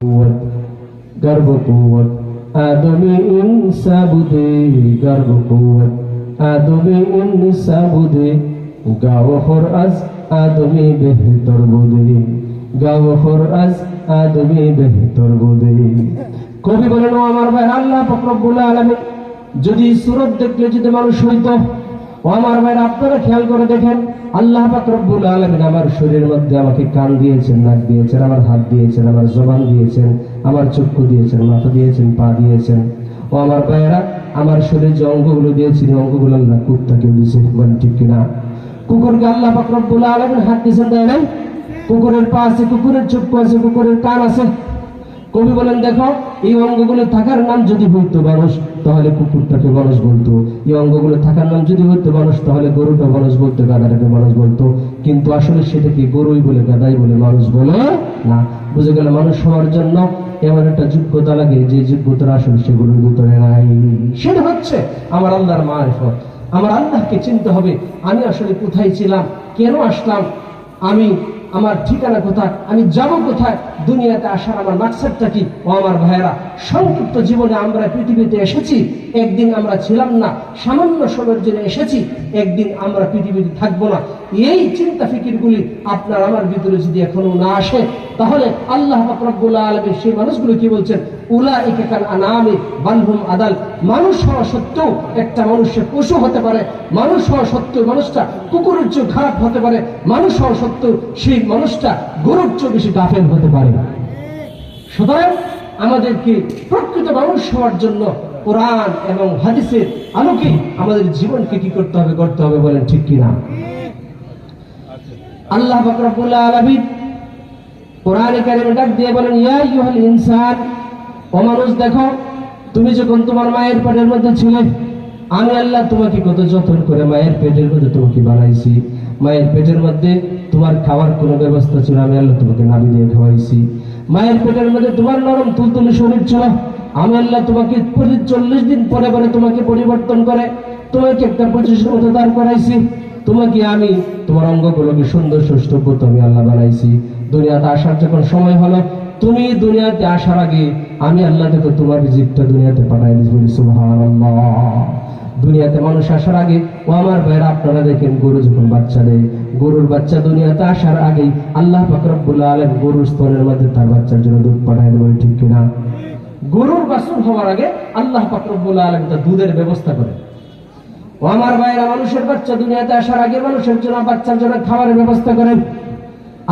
गर्भ कुवत আদমে इन साबुदे गर्भ कुवत आदमी इन साबुदे गाव खर आज आदमी बेहतर बुदे আজ আদমি বেহতর বুদে কবি বলেন আমার ভাই, আল্লাহ ফকরবুল আলমী যদি সুরত দেখলে যদি মানুষ হইতো ও আমার ভাইরা, আপনারা খেয়াল করে দেখেন, আল্লাহ রব্বুল আলামিন আমার শরীরের মধ্যে আমাকে কান দিয়েছেন, নাক দিয়েছেন, আমার হাত দিয়েছেন, আমার জবান দিয়েছেন, আমার চক্ষু দিয়েছেন, মাথা দিয়েছেন, পা দিয়েছেন। ও আমার ভাইয়েরা, আমার শরীরে যে অঙ্গগুলো দিয়েছেন অঙ্গগুলো আল্লাহ কুত্তাকে দিয়েছে বলেন ঠিক কিনা? কুকুরকে আল্লাহ রব্বুল আলামিন হাত দিয়েছেন, দেয় নাই? কুকুরের পা আছে, কুকুরের চক্ষু আছে, কুকুরের কান আছে। কবি বলেন, দেখো, এই অঙ্গগুলো থাকার নাম যদি হইতো মানুষ, তাহলে কুকুরটাকে মানুষ বলতো। এই অঙ্গগুলো থাকার নাম যদি হইতো মানুষ, তাহলে গরুটা মানুষ বলতো গাদাটাকে মানুষ বলতো। কিন্তু আসলে সেটাকে গরুই বলে গাদাই বলে মানুষ বলে না। বুঝে গেল মানুষ হওয়ার জন্য এমন একটা যোগ্যতা লাগে, যে যোগ্যতা আসলে সেগুলোর ভিতরে নাই। সেটা হচ্ছে আমার আল্লাহর মারফত। আমার আল্লাহকে চিনতে হবে, আমি আসলে কোথায় ছিলাম, কেন আসলাম? আমি আমার ঠিকানা কোথায়? আমি যাব কোথায়? দুনিয়াতে আসার আমার মাকসাদটা কি? ও আমার ভাইয়েরা, সংক্ষিপ্ত জীবনে আমরা পৃথিবীতে এসেছি, একদিন আমরা ছিলাম না, সামান্য সময়ের জন্য এসেছি, একদিন আমরা পৃথিবীতে থাকব না। এই চিন্তা ফিকিরগুলি আপনার আমার ভিতরে যদি এখনও না আসে তাহলে আল্লাহ আলমের সেই মানুষগুলো কি বলছেন? উলা একাকাল আনামে বানহুম আদাল। মানুষ হওয়া সত্ত্বেও একটা মানুষের পশু হতে পারে মানুষ হওয়া সত্ত্বেও মানুষটা কুকুরের চেয়ে খারাপ হতে পারে মানুষ হওয়া সত্ত্বেও সেই মানুষটা গরুর চেয়ে বেশি গাফেল হতে পারে। সুতরাং আমাদেরকে প্রকৃত মানুষ হওয়ার জন্য কোরআন এবং হাদিসের আলোকে আমাদের জীবনকে কি করতে হবে করতে হবে বলেন ঠিক কিনা? আল্লাহ বকরবুল্লাহ আলমিন কোরআনে কারিমে ডাক দিয়ে বলেন, ইয়া ইউহাল ইনসান, ও মানুষ দেখো, তুমি যখন তোমার মায়ের পেটের মধ্যে ছিলে, আমি আল্লাহ তোমাকে কত যত্ন করে মায়ের পেটের মধ্যে তোমাকে বানাইছি। মায়ের পেটের মধ্যে তোমার খাওয়ার কোনো ব্যবস্থা ছিল আমি আল্লাহ তোমাকে নাবি দিয়ে খাওয়াইছি। মায়ের পেটের মধ্যে তোমার নরম তুলতুলে শরীর ছিল, আমি আল্লাহ তোমাকে চল্লিশ দিন পরে পরে তোমাকে পরিবর্তন করে, তোমাকে একটা পঁচিশের মতো দাঁড় করাইছি। তোমাকে আমি, তোমার অঙ্গগুলোকে সুন্দর সুষ্ঠ করতে আমি আল্লাহ বানাইছি। দুনিয়াতে আসার যখন সময় হলো, তুমি দুনিয়াতে আসার আগে আমি আল্লাহ দেখো তোমার রিজিকটা দুনিয়াতে পাঠাই দিস বলি দুনিয়াতে মানুষ আসার আগে, ও আমার ভাইরা আপনারা দেখেন গরু যখন বাচ্চা দেয়, গরুর বাচ্চা দুনিয়াতে আসার আগেই আল্লাহ ফাকরবুল্লাহ আলম গরুর স্তনের মধ্যে তার বাচ্চার জন্য দুধ পাঠায় দেবো ঠিক কিনা? গরুর বাসন হওয়ার আগে আল্লাহ ফাকরবুল্লাহ আলম তার দুধের ব্যবস্থা করে। ও আমার ভাইরা, মানুষের বাচ্চা দুনিয়াতে আসার আগে মানুষের জন্য বাচ্চার জন্য খাবারের ব্যবস্থা করেন।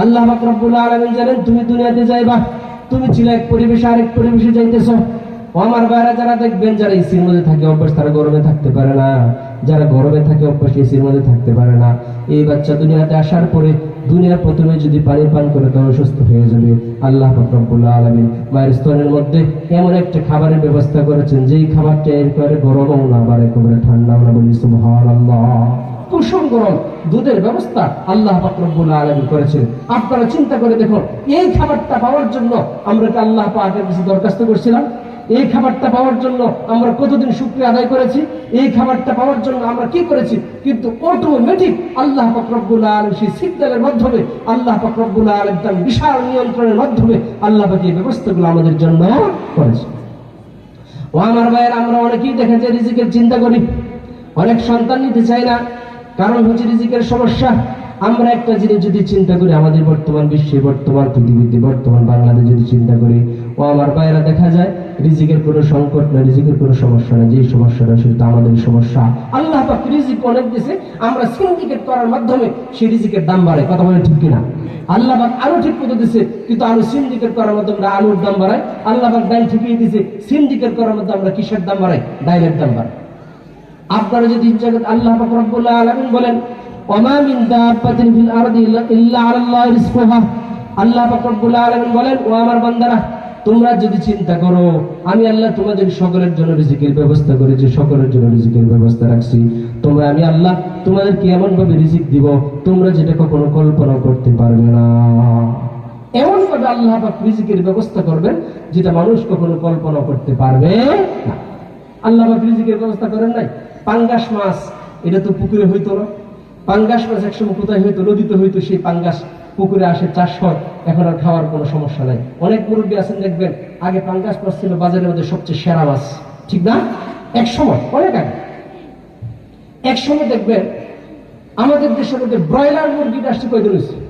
আল্লাহ রব্বুল আলমিন জানেন, তুমি দুনিয়াতে যাইবা, তুমি ছিল এক পরিবেশে আরেক পরিবেশে যাইতেছ। আমার ভাইরা যারা দেখবেন, যারা এসির মধ্যে থাকে, অভ্যাস তারা গরমে থাকতে পারে না। যারা গরমে থাকে, অভ্যাস এসির মধ্যে থাকতে পারে না। এই বাচ্চা দুনিয়াতে আসার পরে দুনিয়ার প্রথমে যদি পানি পান করে তাহলে সুস্থ হয়ে যাবে। আল্লাহ রব্বুল্লাহ আলমিন মায়ের স্তনের মধ্যে এমন একটা খাবারের ব্যবস্থা করেছেন, যেই খাবারটা এর এরপরে গরমও না বাড়ে করে ঠান্ডাও না বলি সুবহানাল্লাহ। কুসুম গরম, দুধের ব্যবস্থা আল্লাহ পাকরবুল আলমী করেছেন। আপনারা চিন্তা করে দেখুন, এই খাবারটা পাওয়ার জন্য আমরা কি আল্লাহ পাকের কাছে দরখাস্ত করছিলাম? এই খাবারটা পাওয়ার জন্য আমরা কতদিন শুক্রিয়া আদায় করেছি? এই খাবারটা পাওয়ার জন্য আমরা কি করেছি? কিন্তু অটোমেটিক আল্লাহ পাকরবুল আলম সেই সিগন্যালের মাধ্যমে, আল্লাহ পাকরবুল আলম তার বিশাল নিয়ন্ত্রণের মাধ্যমে আল্লাহ পাক এই ব্যবস্থাগুলো আমাদের জন্য করেছে ও আমার ভাইয়ের, আমরা অনেকেই দেখা যায় রিজিকের চিন্তা করি। অনেক সন্তান নিতে চাই না। কারণ হচ্ছে রিজিকের সমস্যা। আমরা একটা জিনিস যদি চিন্তা করি, আমাদের বর্তমান বিশ্বে, বর্তমান পৃথিবীতে, বর্তমান বাংলাদেশ যদি চিন্তা করি, ও আমার বাইরা দেখা যায় রিজিকের কোনো সংকট না রিজিকের কোনো সমস্যা না যেই সমস্যাটা সেটা আমাদের সমস্যা। আল্লাহ পাক রিজিক অনেক দিছে, আমরা সিন্ডিকেট করার মাধ্যমে সেই রিজিকের দাম বাড়ে। কথা বলে ঠিক কিনা? আল্লাহ পাক আরও ঠিক মতো দিছে, কিন্তু আলু সিন্ডিকেট করার মাধ্যমে আলুর দাম বাড়াই। আল্লাহ পাক ডাইল ঠিকিয়ে দিছে সিন্ডিকেট করার মাধ্যমে আমরা কিসের দাম বাড়াই? ডাইলের দাম বাড়াই। আপনারা যদি জগৎ আল্লাহ পাক রব্বুল আলামিন বলেন, ওমা মিন দাব্বাতিন ফিল আরদি ইল্লা আলাল্লাহি রিজকুহা। আল্লাহ পাক রব্বুল আলামিন বলেন, ও আমার বান্দারা তোমরা যদি চিন্তা করো, আমি আল্লাহ তোমাদের সকলের জন্য রিজিকের ব্যবস্থা করেছি, সকলের জন্য রিজিকের ব্যবস্থা রাখছি। তোমরা, আমি আল্লাহ তোমাদেরকে এমন ভাবে রিজিক দিব, তোমরা যেটা কখনো কল্পনা করতে পারবে না। এমন ভাবে আল্লাহ পাক রিজিকের ব্যবস্থা করবেন, যেটা মানুষ কখনো কল্পনা করতে পারবে না। আল্লাহ পাক রিজিকের ব্যবস্থা করেন নাই? পাঙ্গাস মাছ, এটা তো পুকুরে হইতো না। পাঙ্গাস মাছ একসময় কোথায় হইতো, নদীতে হইতো, সেই পাঙ্গাস পুকুরে আসে চাষ হয়। এখন আর খাওয়ার কোনো সমস্যা নাই। অনেক মুরব্বী আছেন, দেখবেন, আগে পাঙ্গাস মাছ ছিল বাজারের মধ্যে সবচেয়ে সেরা মাছ। ঠিক না? এক সময়, অনেক আগে। এক সময় দেখবেন, আমাদের দেশের মধ্যে ব্রয়লার মুরগিটা আসছে কয়দিন হয়েছে